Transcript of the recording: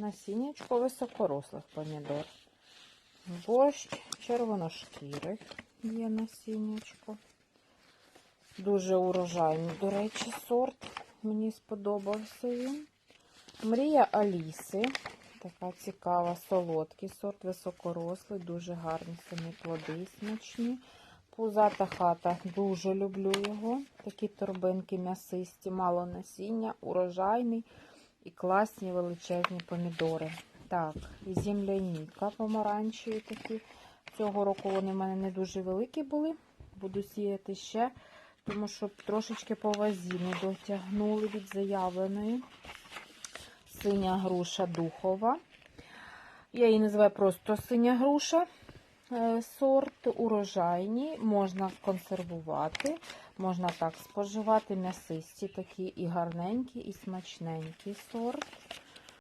насіннячко високорослих помідор. Борщ червоношкірих є насіннячко. Дуже урожайний, до речі, сорт. Мені сподобався він. Мрія Аліси. Така цікава, солодкий сорт, високорослий, дуже гарні самі плоди, смачні. Пузата хата, дуже люблю його. Такі торбинки м'ясисті, мало насіння, урожайний і класні величезні помідори. Так, і земляніка помаранчеві такі. Цього року вони в мене не дуже великі були. Буду сіяти ще, тому що трошечки по вазі не дотягнули від заявленої. Синя груша духова. Я її називаю просто синя груша. Е, Сорт урожайні, можна консервувати, можна так споживати м'ясисті, такі і гарненькі, і смачненький сорт.